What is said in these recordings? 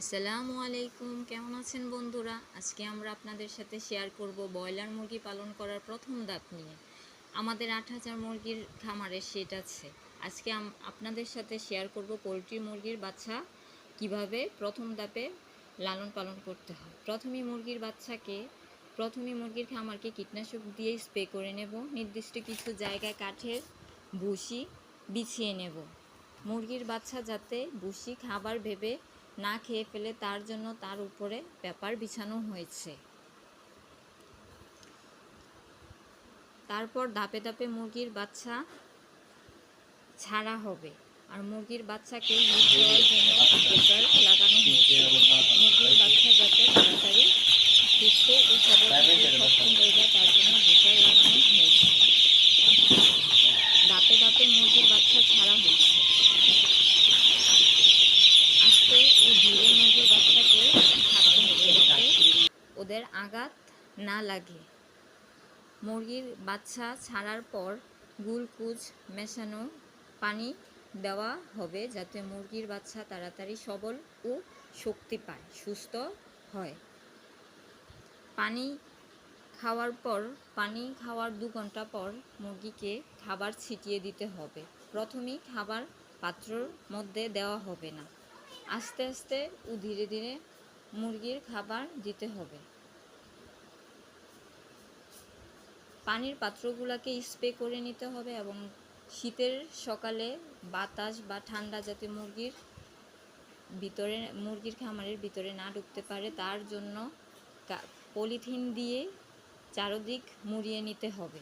আসসালামু আলাইকুম। কেমন আছেন বন্ধুরা? আজকে আমরা আপনাদের সাথে শেয়ার করব ব্রয়লার মুরগি পালন করার প্রথম ধাপ নিয়ে। আমাদের আট হাজার মুরগির খামারের সেট আছে। আজকে আপনাদের সাথে শেয়ার করব পোলট্রি মুরগির বাচ্চা কীভাবে প্রথম ধাপে লালন পালন করতে হয়। প্রথমে মুরগির বাচ্চাকে প্রথমে মুরগির খামারকে কীটনাশক দিয়ে স্প্রে করে নেব। নির্দিষ্ট কিছু জায়গায় কাঠের ভুসি বিছিয়ে নেব। মুরগির বাচ্চা যাতে ভুসি খাবার ভেবে না খেয়ে ফেলে তার জন্য তার উপরে পেপার বিছানো হয়েছে। তারপর ধাপে ধাপে মুরগির বাচ্চা ছাড়া হবে আর মুরগির বাচ্চাকে জন্য লাগানো হয়েছে। মুরগির বাচ্চা যাতে তাড়াতাড়ি তার জন্য পেপার লাগানো হয়েছে ধাপে ধাপে মুরগির বাচ্চা ছাড়া হচ্ছে আস্তে ও ধীরে মুরগির বাচ্চাকে থাকতে হবে যাতে ওদের আঘাত না লাগে। মুরগির বাচ্চা ছাড়ার পর গুলকুজ, মেশানো পানি দেওয়া হবে যাতে মুরগির বাচ্চা তাড়াতাড়ি সবল ও শক্তি পায়, সুস্থ হয়। পানি খাওয়ার পর, পানি খাওয়ার দু ঘণ্টা পর মুরগিকে খাবার ছিটিয়ে দিতে হবে। প্রথমেই খাবার পাত্রর মধ্যে দেওয়া হবে না। আস্তে আস্তে ও ধীরে ধীরে মুরগির খাবার দিতে হবে। পানির পাত্রগুলোকে স্প্রে করে নিতে হবে এবং শীতের সকালে বাতাস বা ঠান্ডা যাতে মুরগির ভিতরে, মুরগির খামারের ভিতরে না ঢুকতে পারে, তার জন্য পলিথিন দিয়ে চারদিক মুড়িয়ে নিতে হবে।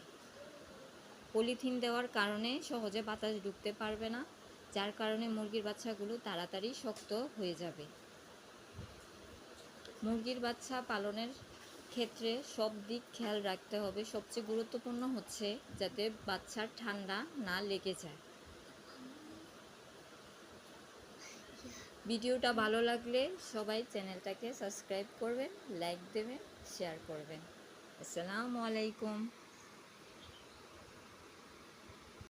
পলিথিন দেওয়ার কারণে সহজে বাতাস ঢুকতে পারবে না, যার কারণে মুরগির বাচ্চাগুলো তাড়াতাড়ি শক্ত হয়ে যাবে। মুরগির বাচ্চা পালনের ক্ষেত্রে সব দিক খেয়াল রাখতে হবে। সবচেয়ে গুরুত্বপূর্ণ হচ্ছে যাতে বাচ্চার ঠান্ডা না লেগে যায়। ভিডিওটা ভালো লাগলে সবাই চ্যানেলটাকে সাবস্ক্রাইব করবেন, লাইক দেবেন, শেয়ার করবেন। আসসালামু আলাইকুম।